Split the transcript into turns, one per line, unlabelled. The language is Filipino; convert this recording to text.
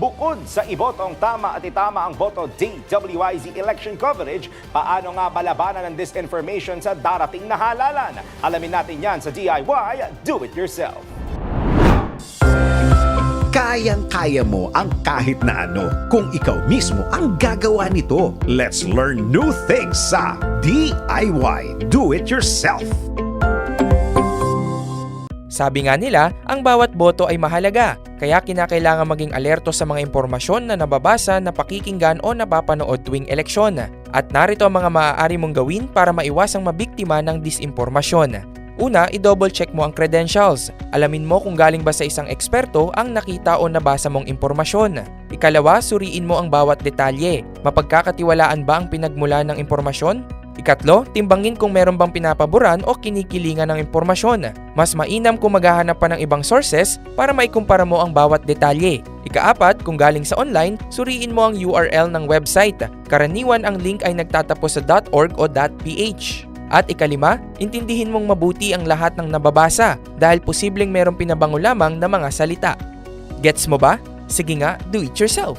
Bukod sa ibotong tama at itama ang boto DWIZ election coverage, paano nga balabanan ng disinformation sa darating na halalan? Alamin natin yan sa DIY Do It Yourself.
Kayang-kaya mo ang kahit na ano kung ikaw mismo ang gagawa nito. Let's learn new things sa DIY Do It Yourself.
Sabi nga nila, ang bawat boto ay mahalaga, kaya kinakailangan maging alerto sa mga impormasyon na nababasa, napakikinggan o napapanood tuwing eleksyon. At narito ang mga maaari mong gawin para maiwasang mabiktima ng disinformasyon. Una, i-double check mo ang credentials. Alamin mo kung galing ba sa isang eksperto ang nakita o nabasa mong impormasyon. Ikalawa, suriin mo ang bawat detalye. Mapagkakatiwalaan ba ang pinagmula ng impormasyon? Ikatlo, timbangin kung meron bang pinapaboran o kinikilingan ng impormasyon. Mas mainam kung maghahanap pa ng ibang sources para maikumpara mo ang bawat detalye. Ikaapat, kung galing sa online, suriin mo ang URL ng website. Karaniwan ang link ay nagtatapos sa .org o .ph. At ikalima, intindihin mong mabuti ang lahat ng nababasa dahil posibleng merong pinabango lamang na mga salita. Gets mo ba? Sige nga, do it yourself!